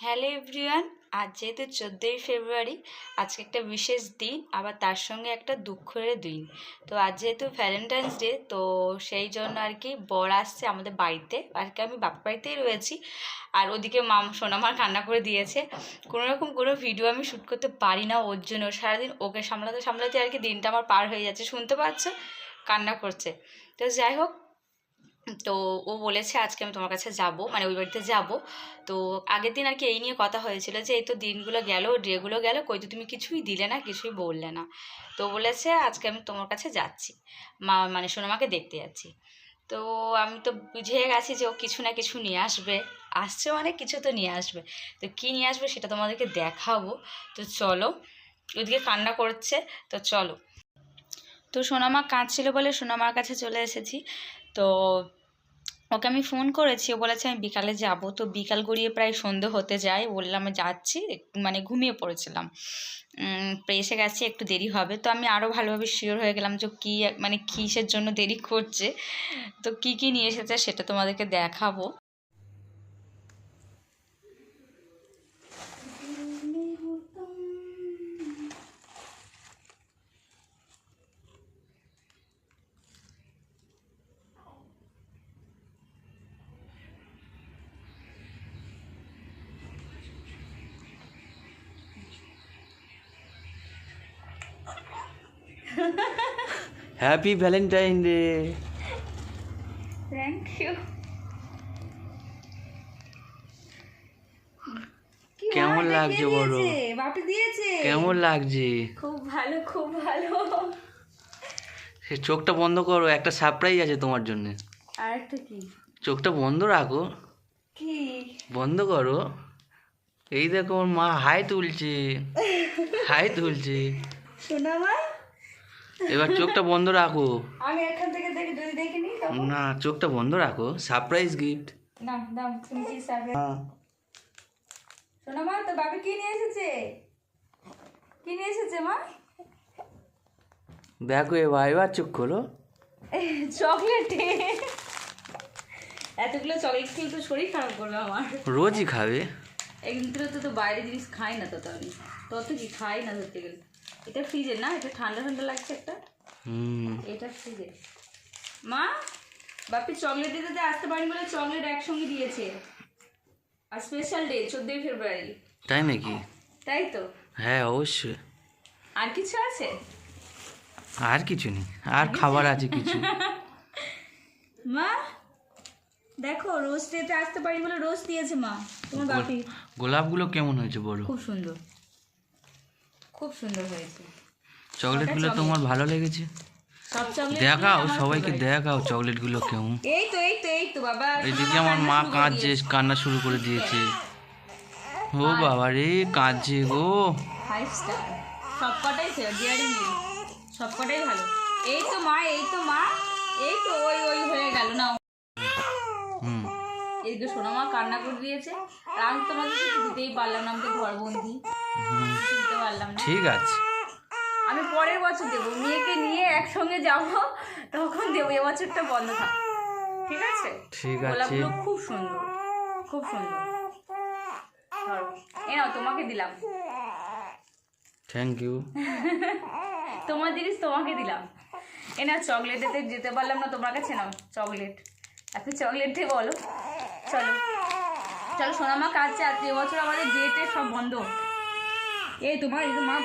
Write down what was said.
Hello everyone আজ যেহেতু চোদ্দোই ফেব্রুয়ারি, আজকে একটা বিশেষ দিন, আবার তার সঙ্গে একটা দুঃখের দিন। তো আজ যেহেতু ভ্যালেন্টাইন্স ডে তো সেই জন্য আর কি বর আসছে আমাদের বাড়িতে, আর কি আমি বাপ বাড়িতেই রয়েছি। আর ওদিকে মাম সোনামার কান্না করে দিয়েছে। কোনো রকম কোনো ভিডিও আমি শ্যুট করতে পারি না ওর জন্য। সারাদিন ওকে সামলাতে সামলাতে আর কি দিনটা আমার পার হয়ে যাচ্ছে। শুনতে পাচ্ছ? কান্না করছে। তো যাই হোক তো ও বলেছে, আজকে আমি তোমার কাছে যাব। মানে ওই বাড়িতে যাব। তো আগের দিন আর কি এই নিয়ে কথা হয়েছিল যে, এই তো দিনগুলো গেল, ডেগুলো গেল, কই তো তুমি কিছুই দিলে না, কিছুই বললে না। তো বলেছে, আজকে আমি তোমার কাছে যাচ্ছি। মা মানে সোনামাকে দেখতে যাচ্ছি। তো আমি তো বুঝে গেছি যে, ও কিছু না কিছু নিয়ে আসবে। আসছে মানে কিছু তো নিয়ে আসবে। তো কী নিয়ে আসবে সেটা তোমাদেরকে দেখাবো। তো চলো, ওদিকে কান্না করছে। তো চলো তো সোনামা কাঁদছিল বলে সোনামার কাছে চলে এসেছি। তো ওকে আমি ফোন করেছি, ও বলেছে আমি বিকালে যাব। তো বিকাল গড়িয়ে প্রায় সন্ধে হতে যায়, বললাম যাচ্ছি মানে ঘুমিয়ে পড়েছিলাম। এসে গেছি, একটু দেরি হবে। তো আমি আরও ভালোভাবে শিওর হয়ে গেলাম যে কী মানে কিসের জন্য দেরি করছে। তো কি কি নিয়ে এসেছে সেটা তোমাদেরকে দেখাবো। Happy Valentine day thank you কেমন লাগছে বলো? বাপি দিয়েছে। কেমন লাগছে? খুব ভালো খুব ভালো। সে চোখটা বন্ধ করো একটা সারপ্রাইজ আছে তোমার জন্য। আর একটা কি? চোখটা বন্ধ রাখো। কি? বন্ধ করো। এই দেখো মা হাই তুলছে। হাই তুলছে। শোনা মা এবার চোখটা বন্ধ রাখো। আমি এখান থেকে দেখে যদি দেখে তখন। না চোখটা বন্ধ রাখো। সারপ্রাইজ গিফট না দাম তুমি কি সার্ভে শোনা মা তো বাবি কি নিয়ে এসেছে? কি নিয়ে এসেছে মা? দেখো এবার এবার চোখ খোলো। চকলেট। এতগুলো চকলেট খেলে তো শরীর খারাপ করবে আমার। রোজই খাবে। এগুলো তো তো বাইরে জিনিস খাই না তো তো আমি তত কি খাই না ধরতে গেলে। এটা ফ্রিজের না? এটা ঠান্ডা ঠান্ডা লাগছে একটা? এটা ফ্রিজের মা বাপি চকলেট দিতে আসতে পারেন বলে চকলেট একসঙ্গে দিয়েছে। আর স্পেশাল ডে চোদ্দোই ফেব্রুয়ারি। তাই নাকি? তাই তো? হ্যাঁ অবশ্যই। আর কিছু আছে? আর কিছু নেই। আর খাবার আছে কিছু। মা দেখো রোজ ডেতে আসতে পারি বলে রোজ দিয়েছে মা। তোমার বাপি। গোলাপগুলো কেমন হয়েছে বলো? খুব সুন্দর। খুব সুন্দর হয়েছে। চকলেটগুলো তোমার ভালো লেগেছে? দেখাও সবাইকে দেখাও চকলেটগুলো কেমন। এই তো এই তো এই তো বাবা এদিকে আমার মা কাঁদছে কান্না শুরু করে দিয়েছে। ও বাবা রে কাঁদছে গো। ফাইভ স্টার সব কটাই ডিয়ারি মিল সব কটাই ভালো। এই তো মা এই তো মা এই তো ওই ওই হয়ে গেল না হুম। এদিকে সোনা মা কান্না করে দিয়েছে। আর আমি তোমাকে দিতেই পারলাম না আমি তো ঘরবন্দি। ঠিক আছে। আমি পরের বছর দেবো। মেয়েকে নিয়ে একসঙ্গে যাব তখন দেবো। এবছরটা বন্ধ থাক। ঠিক আছে? ঠিক আছে। খুব সুন্দর। খুব সুন্দর। এ নাও তোমাকে দিলাম। থ্যাংক ইউ তোমার জিনিস তোমাকে দিলাম। এ না চকলেটেতে যেতে পারলাম না তোমার কাছে নাও। চকলেট এত চকলেট বলো। চলো। চলো সোনামা কাছে আছে এবছর আমাদের গেটে সব বন্ধ। এই তোমার এই তো মা